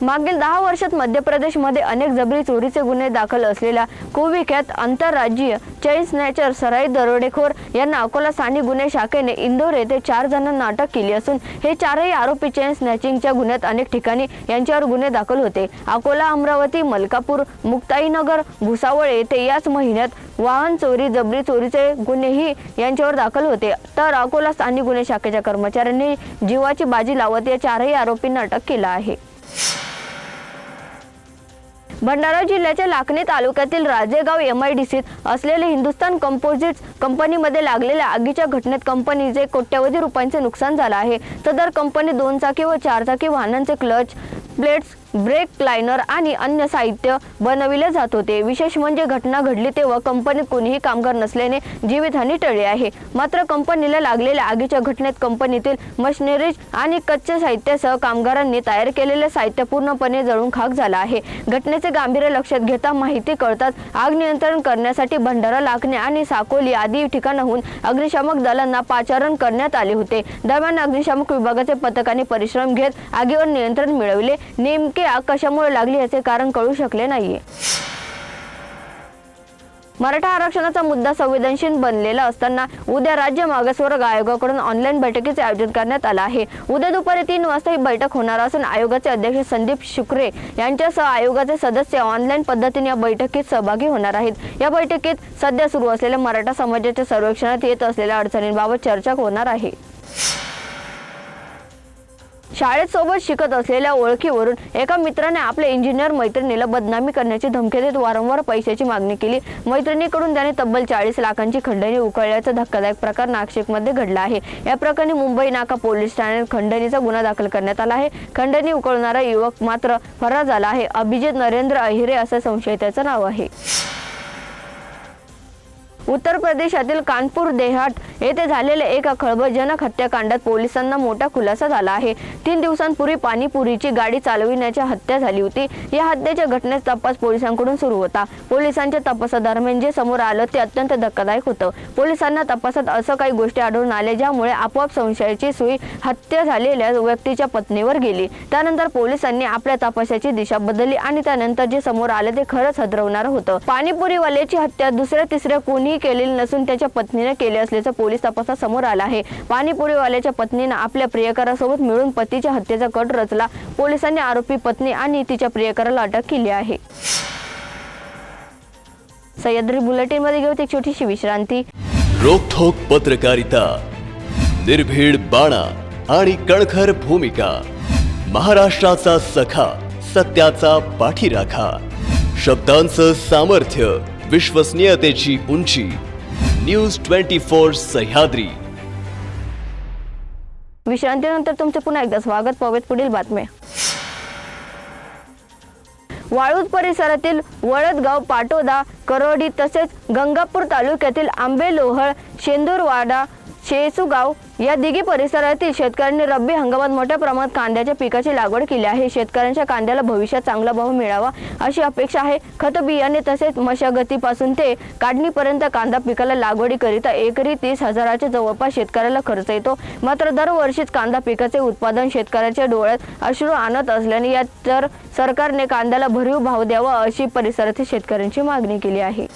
मागील दहा वर्षात मध्य प्रदेशमध्ये अनेक जबरी चोरीचे गुन्हे दाखल असलेल्या कुविख्यात आंतरराज्यीय चैन स्नॅचर सराई दरोडेखोर यांना अकोला स्थानिक गुन्हे शाखेने इंदोर येथे चार जणांना अटक केली असून हे चारही आरोपी चैन स्नॅचिंगच्या गुन्ह्यात अनेक ठिकाणी यांच्यावर गुन्हे दाखल होते. अकोला अमरावती मलकापूर मुक्ताईनगर भुसावळ येथे याच महिन्यात वाहन चोरी जबरी चोरीचे गुन्हेही यांच्यावर दाखल होते. तर अकोला स्थानिक गुन्हे शाखेच्या कर्मचाऱ्यांनी जीवाची बाजी लावत या चारही आरोपींना अटक केला आहे. भंडारा जिल्ह्याच्या लाखणी तालुक्यातील राजेगाव एम आय डी सीत असलेले हिंदुस्थान कंपोजिट्स कंपनीमध्ये लागलेल्या आगीच्या घटनेत कंपनीचे कोट्यवधी रुपयांचे नुकसान झालं आहे. सदर कंपनी दोन चाकी व चार चाकी वाहनांचे क्लच प्लेट्स ब्रेक लायनर आणि अन्य साहित्य बनविले जात होते. विशेष म्हणजे घटना घडली तेव्हा कंपनीत कोणीही कामगार नसल्याने जीवितहानी टळली आहे. मात्र कंपनीला लागलेल्या आगीच्या घटनेत कंपनीतील मशिनरीज आणि कच्चे साहित्यासह कामगारांनी तयार केलेले साहित्य पूर्णपणे जळून खाक झाला आहे. घटनेचे गांभीर्य लक्षात घेता माहिती कळतात आग नियंत्रण करण्यासाठी भंडारा लाखणे आणि साकोली आदी ठिकाणाहून अग्निशामक दलांना पाचारण करण्यात आले होते. दरम्यान अग्निशामक विभागाचे पथकाने परिश्रम घेत आगीवर नियंत्रण मिळवले. नेमके आग कशामुळे लागली याचे कारण कळू शकले नाहीये. मराठा आरक्षणाचा मुद्दा संवेदनशील बनलेला असताना उद्या राज्य मागासवर्ग आयोगाकडून ऑनलाईन बैठकीचे आयोजन करण्यात आलं आहे. उद्या दुपारी तीन वाजता ही बैठक होणार असून आयोगाचे अध्यक्ष संदीप शुक्रे यांच्यासह आयोगाचे सदस्य ऑनलाईन पद्धतीने या बैठकीत सहभागी होणार आहेत. या बैठकीत सध्या सुरू असलेल्या मराठा समाजाच्या सर्वेक्षणात येत असलेल्या अडचणींबाबत चर्चा होणार आहे. शाळेत सोबत शिकत असलेल्या ओळखीवरून एका मित्राने आपल्या इंजिनियर मैत्रिणीला बदनामी करण्याची धमकी देत वारंवार पैशाची मागणी केली. मैत्रिणीकडून त्याने तब्बल चाळीस लाखांची खंडणी उकळल्याचा धक्कादायक प्रकार नाशिकमध्ये घडला आहे. या प्रकरणी मुंबई नाका पोलीस ठाण्यात खंडणीचा गुन्हा दाखल करण्यात आला आहे. खंडणी उकळणारा युवक मात्र फरार झाला आहे. अभिजित नरेंद्र अहिरे असं संशयिताचं नाव आहे. उत्तर प्रदेशातील कानपूर देहाट येथे झालेल्या एका खळबळजनक हत्याकांडात पोलिसांना मोठा खुलासा झाला आहे. तीन दिवसांपूर्वी पाणीपुरीची गाडी चालविण्याची हत्या झाली होती. या हत्येच्या घटनेस तपास पोलिसांकडून सुरू होता. पोलिसांच्या तपासादरम्यान जे समोर आलं ते अत्यंत धक्कादायक होतं. पोलिसांना तपासात असं काही गोष्टी आढळून आल्या ज्यामुळे आपोआप संशयाची सुई हत्या झालेल्या व्यक्तीच्या पत्नीवर गेली. त्यानंतर पोलिसांनी आपल्या तपासाची दिशा बदलली आणि त्यानंतर जे समोर आलं ते खरंच हदरवणारं होतं. पाणीपुरीवाल्याची हत्या दुसऱ्या तिसऱ्या कोणी केलेली नसून त्याच्या पत्नीने केले असल्याचं पोलीस तपासात समोर आलं आहे. पाणीपुरीवाल्याच्या पत्नीनं आपल्या प्रियकरासोबत मिळून पतीच्या हत्येचा कट रचला. पोलिसांनी आरोपी पत्नी आणि तिच्या प्रियकराला अटक केली आहे. सह्याद्री बुलेटिनमध्ये घेऊ एक छोटीशी विश्रांती. रोखोक पत्रकारिता निर्भीड बाणा आणि कणखर भूमिका महाराष्ट्राचा सखा सत्याचा पाठीराखा शब्दांचं सामर्थ्य विश्वसनीयतेची उंची. News twenty four Sahyadri. विश्रांतीनंतर तुमचे पुन्हा एकदा स्वागत पाहूयात पुढील बातम्या वाळूज परिसरातील वळदगाव पाटोदा करोडी तसेच गंगापूर तालुक्यातील आंबे लोहळ शेंदूरवाडा शेसुगाव या दिघी परिसरातील शेतकऱ्यांनी रब्बी हंगामात मोठ्या प्रमाणात कांद्याच्या पिकाची लागवड केली आहे. शेतकऱ्यांच्या कांद्याला भविष्यात चांगला भाव मिळावा अशी अपेक्षा आहे. खत बियाणे तसेच मशागतीपासून ते काढणीपर्यंत कांदा पिकाला लागवडीकरिता एकरी तीस हजाराच्या जवळपास शेतकऱ्याला खर्च येतो. मात्र दरवर्षीच कांदा पिकाचे उत्पादन शेतकऱ्याच्या डोळ्यात अश्रू आणत असल्याने यात तर सरकारने कांद्याला भरीव भाव द्यावा अशी परिसरातील शेतकऱ्यांची मागणी केली आहे.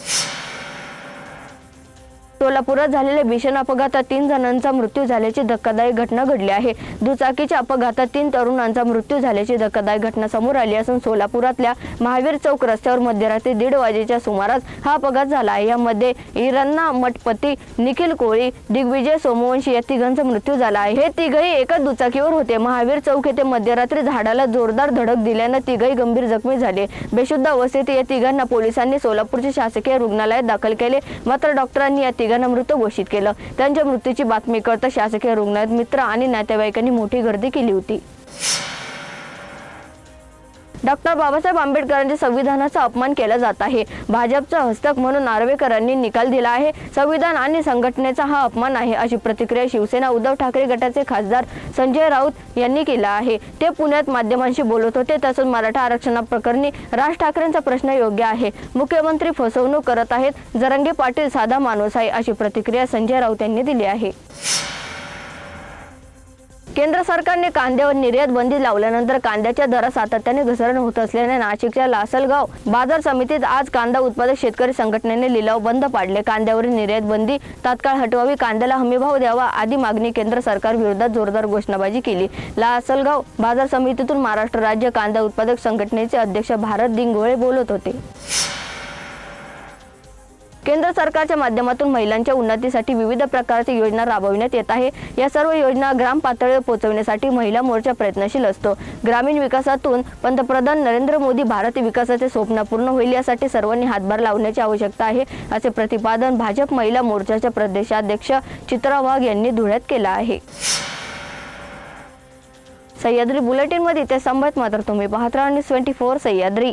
सोलापुरात झालेल्या भीषण अपघातात तीन जणांचा मृत्यू झाल्याची धक्कादायक घटना घडली आहे. दुचाकीच्या अपघातात तीन तरुणांचा मृत्यू झाल्याची धक्कादायक घटना समोर आली असून सोलापुरातल्या महावीर चौक रस्त्यावर मध्यरात्री दीड वाजेच्या सुमारास हा अपघात झाला आहे. यामध्ये इरन्ना मठपती निखिल कोळी दिग्विजय सोमवंशी या तिघांचा मृत्यू झाला आहे. हे तिघही एकाच दुचाकीवर होते. महावीर चौक येथे मध्यरात्री झाडाला जोरदार धडक दिल्यानं तिघही गंभीर जखमी झाले. बेशुद्ध अवस्थेत या तिघांना पोलिसांनी सोलापूरच्या शासकीय रुग्णालयात दाखल केले. मात्र डॉक्टरांनी या तिघांना मृत घोषित केलं. त्यांच्या मृत्यूची बातमी कळता शासकीय रुग्णालयात मित्र आणि नातेवाईकांनी मोठी गर्दी केली होती. डॉक्टर बाबासाहेब आंबेडकरांच्या संविधानाचा अपमान केला जात आहे. भाजपचा हस्तक म्हणून नार्वेकरांनी निकाल दिला आहे. संविधान आणि संघटनेचा हा अपमान आहे अशी प्रतिक्रिया शिवसेना उद्धव ठाकरे गटाचे खासदार संजय राऊत यांनी केला आहे. ते पुण्यात माध्यमांशी बोलत होते. तसंच मराठा आरक्षणाप्रकरणी राज ठाकरेंचा प्रश्न योग्य आहे. मुख्यमंत्री फसवणूक करत आहेत. जरंगे पाटील साधा माणूस आहे अशी प्रतिक्रिया संजय राऊत यांनी दिली आहे. केंद्र सरकारने कांद्यावर निर्यात बंदी लावल्यानंतर कांद्याच्या दरात सातत्याने घसरण होत असल्याने नाशिकच्या लासलगाव बाजार समितीत आज कांदा उत्पादक शेतकरी संघटनेने लिलाव बंद पाडले. कांद्यावरील निर्यात बंदी तात्काळ हटवावी कांद्याला हमीभाव द्यावा आदी मागणी केंद्र सरकार विरोधात जोरदार घोषणाबाजी केली. लासलगाव बाजार समितीतून महाराष्ट्र राज्य कांदा उत्पादक संघटनेचे अध्यक्ष भारत दिंगोळे बोलत होते. केंद्र सरकारच्या माध्यमातून महिलांच्या उन्नतीसाठी विविध प्रकारच्या योजना राबविण्यात येत आहे. या सर्व योजना ग्राम पातळीवर पोहोचवण्यासाठी महिला मोर्चा प्रयत्नशील असतो. ग्रामीण विकासातून पंतप्रधान नरेंद्र मोदी भारत विकासाचे स्वप्न पूर्ण होईल यासाठी सर्वांनी हातभार लावण्याची आवश्यकता आहे असे प्रतिपादन भाजप महिला मोर्चाच्या प्रदेशाध्यक्ष चित्रा वाघ यांनी धुळ्यात केलं आहे. सह्याद्री बुलेटिनमध्ये ते संभत मात्र तुम्ही पाहत राहा. News twenty four Sahyadri.